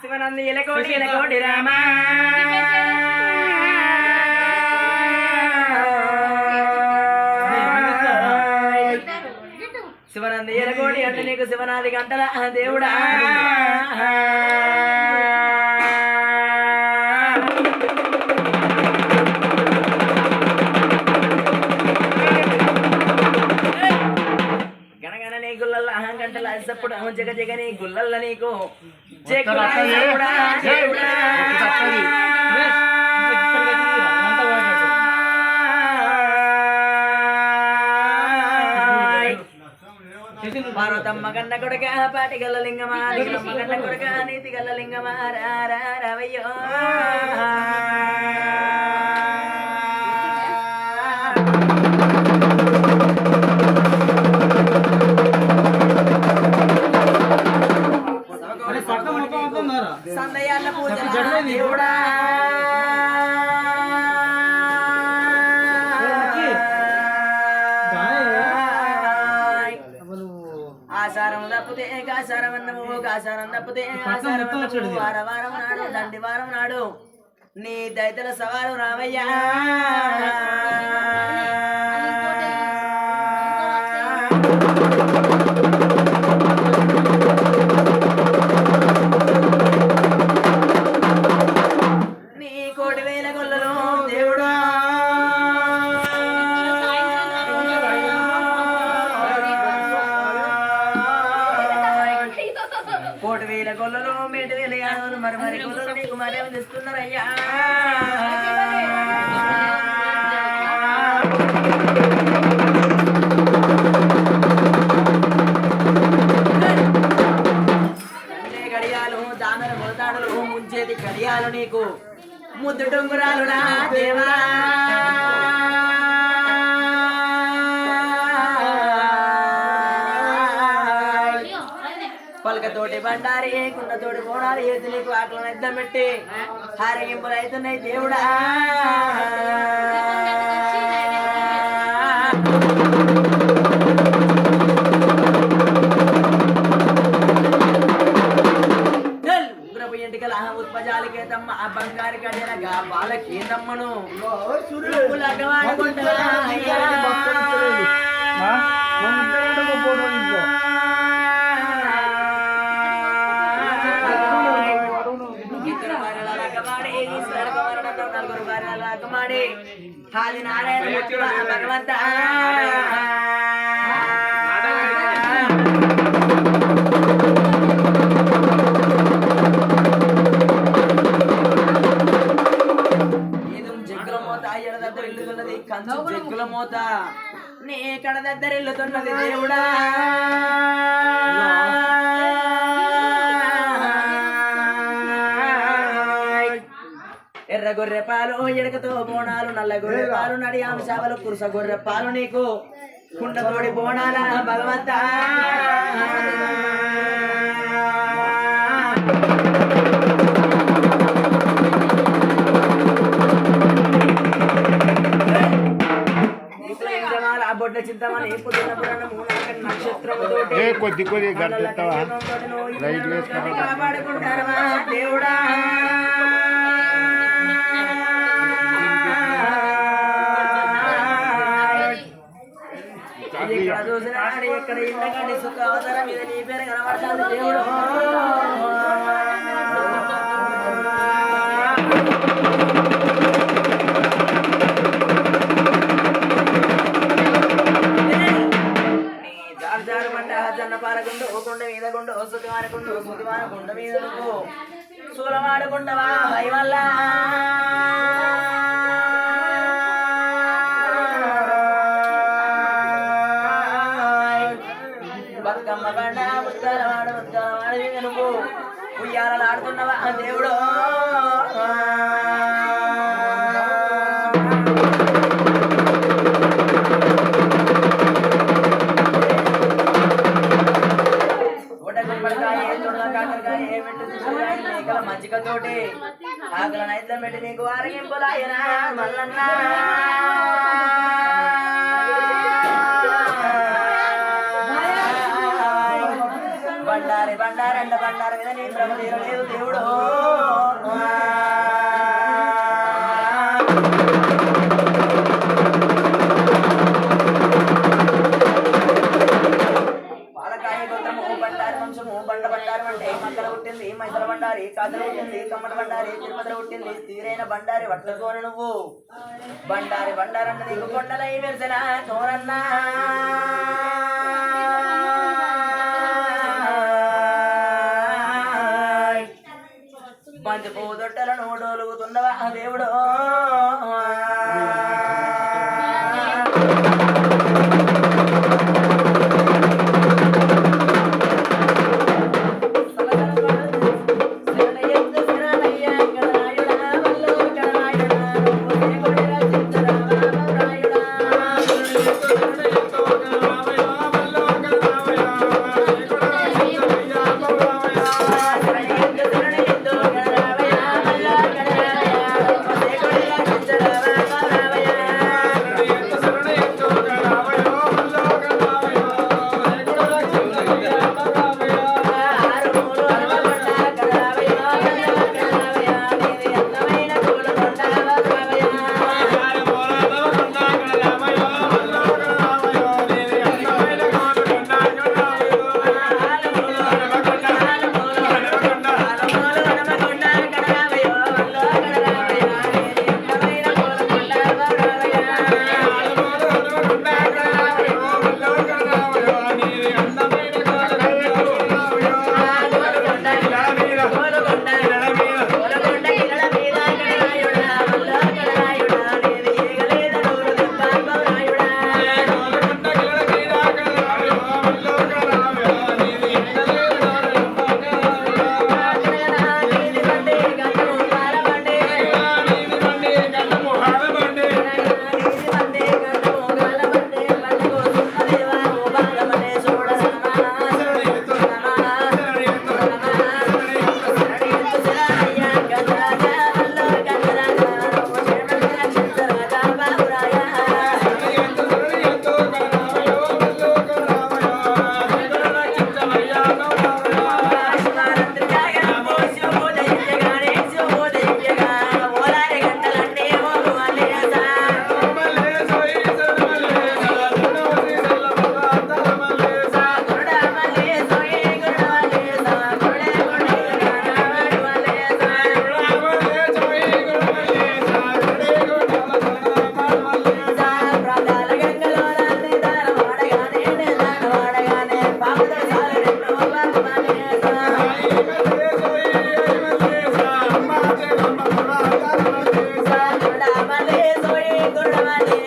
శివనంది ఇలకోటి ఇలకోటి రామా. శివనంది ఎలకోటి అంటే నీకు శివనాది గంటల దేవుడా. అహం జగ జగ నీ గుల్లల్ల నీకు. పార్వతమ్మ కన్న కొడుక పాటి గల్ల లింగమా లింగమ్మ కన్న కొడుక నీతి గల్ల లింగమా రా వార వారం నాడు దండి వారం నాడు నీ దైతల సవాలు రామయ్యా నీ కోటి వేల గొల్లలో ముద్దు నా దేవా పలకతోటి బండారి కుండతోటి బోనాలు ఏది నీకు ఆకలి నిద్రం పెట్టి హారగింపులు అవుతున్నాయి దేవుడా. ఆ బంగారు రకమాడి, ఈశ్వర కుమారుడంతో నలుగురు భార్యల రకమాడి, ఆది నారాయణ భగవంత. కంచు జగ్గుల మోత. నీ కడ దగ్గర ఇల్లుతున్నది దేవుడా. ఎర్ర గొర్రె పాలు ఎడకతో బోనాలు నల్ల గొర్రె పాలు నడి అంశావలు కురుస గొర్రె పాలు నీకు. కుండతోడి బోనాల భగవంత. ఆ బొడ్డ చింతమని కొద్ది కొద్ది కాపాడుకుంటారవా దేవుడా. చూసినా కానీ ఎక్కడ కానీ సుఖ అవతారం మీద నీ పేరు కనబడుతుంది దేవుడు. గుండు ఓ సుతి మీద వల్ల బతుకమ్మ బండ ఉత్తరవాడ ఉత్తరవాడ మీద నువ్వు ఉయ్యాలలు దేవుడు. మల్లన్నా. బండారి వట్లకోను నువ్వు బండారి బండారన్న నీకు కొండలై వెలిసిన చోరన్నా బంతిపూ దొట్టలను డోలుగుతున్నవా దేవుడో. Vale.